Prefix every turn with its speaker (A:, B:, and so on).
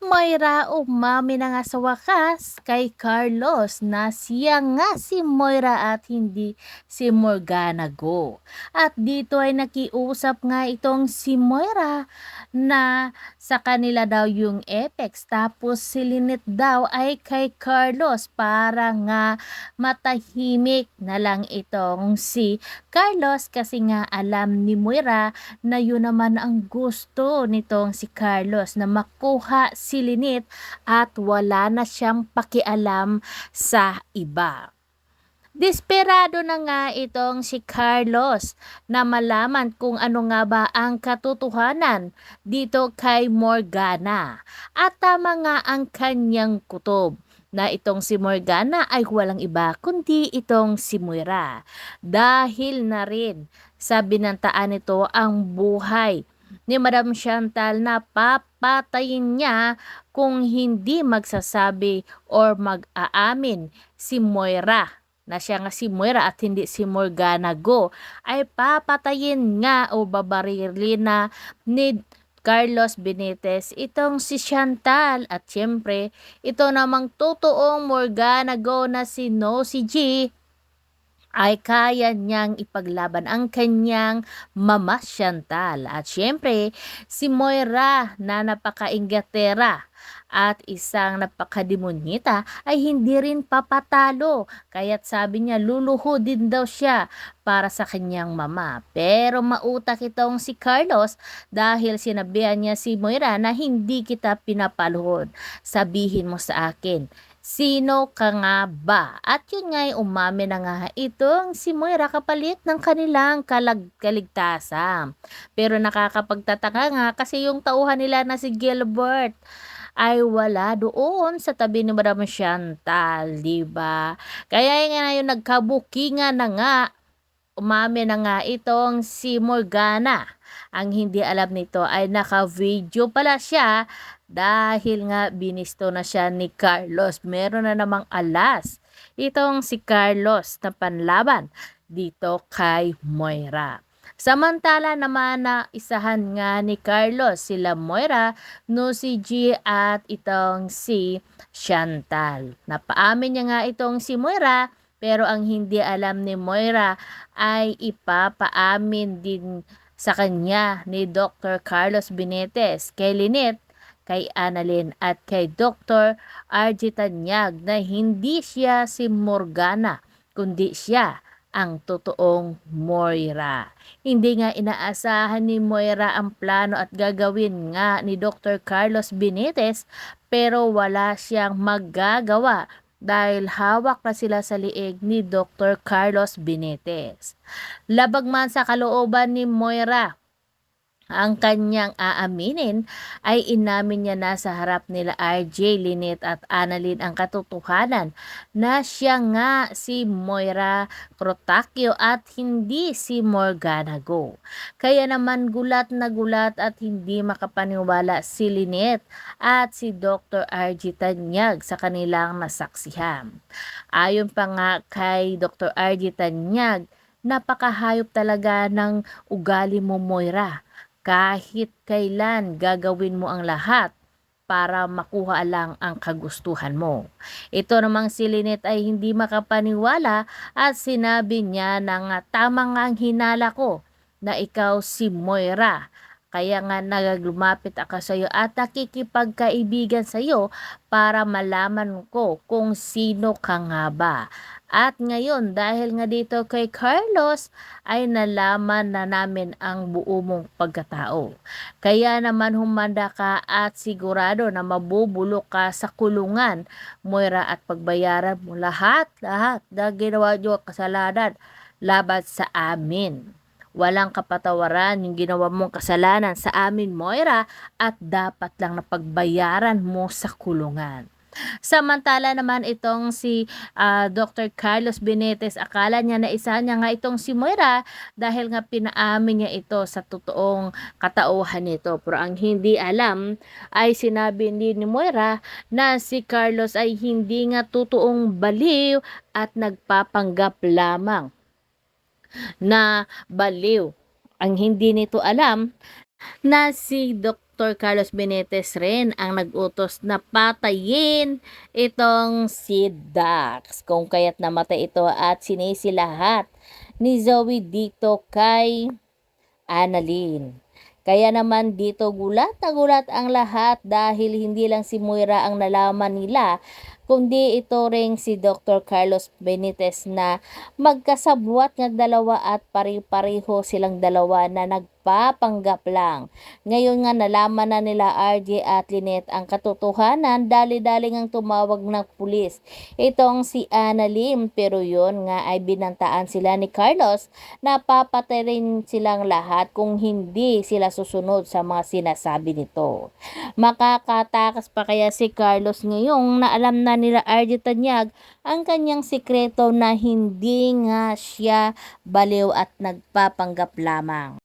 A: Moira umami na nga sa wakas kay Carlos na siya nga si Moira at hindi si Morgana Go. At dito ay nakiusap nga itong si Moira na sa kanila daw yung Apex tapos si Lynette daw ay kay Carlos para nga matahimik na lang itong si Carlos kasi nga alam ni Moira na yun naman ang gusto nitong si Carlos na makuha si Lynette at wala na siyang pakialam sa iba. Desperado na nga itong si Carlos na malaman kung ano nga ba ang katotohanan dito kay Morgana. At tama nga ang kanyang kutob na itong si Morgana ay walang iba kundi itong si Moira. Dahil na rin sa binantaan nito ang buhay ni Madam Chantal na papatayin niya kung hindi magsasabi or mag-aamin si Moira na siya nga si Moira at hindi si Morgana Go. Ay papatayin nga o babarilin na ni Carlos Benitez itong si Chantal. At syempre ito namang totoong Morgana Go na si No si G ay kaya niyang ipaglaban ang kanyang mama Chantal. At syempre, si Moira na napaka-inggatera at isang napakademonyita ay hindi rin papatalo. Kaya't sabi niya luluhod din daw siya para sa kanyang mama. Pero mautak itong si Carlos dahil sinabihan niya si Moira na hindi kita pinapaluhod. Sabihin mo sa akin, Sino ka nga ba? At yun nga'y umami na nga itong si Moira kapalit ng kanilang kalag kaligtasan. Pero nakakapagtataka nga kasi yung tauhan nila na si Gilbert ay wala doon sa tabi ni Madam Chantal, di ba? Kaya nga yung nagkabukingan na nga umami na nga itong si Morgana. Ang hindi alam nito ay naka-video pala siya dahil nga binisto na siya ni Carlos. Meron na namang alas itong si Carlos na panlaban dito kay Moira. Samantala naman na isahan nga ni Carlos sila Moira, no si G at itong si Chantal. Napaamin niya nga itong si Moira pero ang hindi alam ni Moira ay ipapaamin din sa kanya ni Dr. Carlos Benitez kay Lynette kay Annalyn at kay Dr. RG Tanyag na hindi siya si Morgana kundi siya ang totoong Moira. Hindi nga inaasahan ni Moira ang plano at gagawin nga ni Dr. Carlos Benitez pero wala siyang magagawa dahil hawak na sila sa liig ni Dr. Carlos Benitez. Labag man sa kalooban ni Moira ang kanyang aaminin ay inamin niya na sa harap nila RJ, Lynette at Annalyn ang katotohanan na siya nga si Moira Crotacchio at hindi si Morgana Go. Kaya naman gulat na gulat at hindi makapaniwala si Lynette at si Dr. RJ Tanyag sa kanilang nasaksihan. Ayon pa nga kay Dr. RJ Tanyag, napakahayop talaga ng ugali mo Moira kahit kailan gagawin mo ang lahat para makuha lang ang kagustuhan mo. Ito namang si Lynette ay hindi makapaniwala at sinabi niya na nga tama nga ang hinala ko na ikaw si Moira. Kaya nga nagaglumapit ako sa iyo at nakikipagkaibigan sa iyo para malaman ko kung sino ka nga ba. At ngayon, dahil nga dito kay Carlos, ay nalaman na namin ang buo mong pagkatao. Kaya naman humanda ka at sigurado na mabubulok ka sa kulungan, Moira, at pagbayaran mo lahat, lahat na ginawa niyo kasalanan laban sa amin. Walang kapatawaran yung ginawa mong kasalanan sa amin, Moira, at dapat lang na pagbayaran mo sa kulungan. Samantala naman itong si ah, Dr. Carlos Benitez, akala niya na isa niya nga itong si Moira dahil nga pinaamin niya ito sa totoong katauhan nito. Pero ang hindi alam ay sinabi ni, ni Moira na si Carlos ay hindi nga totoong baliw at nagpapanggap lamang na baliw. Ang hindi nito alam na si Dr. Carlos Benitez rin ang nag-utos na patayin itong si Dax. Kung kaya't namatay ito at sinisi lahat ni Zoe dito kay Annalyn. Kaya naman dito gulat na gulat ang lahat dahil hindi lang si Moira ang nalaman nila kundi ito ring si Dr. Carlos Benitez na magkasabwat nga dalawa at pari-pareho silang dalawa na nagpapanggap lang. Ngayon nga nalaman na nila RJ at Lynette ang katotohanan, dali-dali ngang tumawag ng pulis. Itong si Annalyn pero yon nga ay binantaan sila ni Carlos na papatay rin silang lahat kung hindi sila susunod sa mga sinasabi nito. Makakatakas pa kaya si Carlos ngayong na alam na nila RJ Tanyag ang kanyang sikreto na hindi nga siya baliw at nagpapanggap lamang.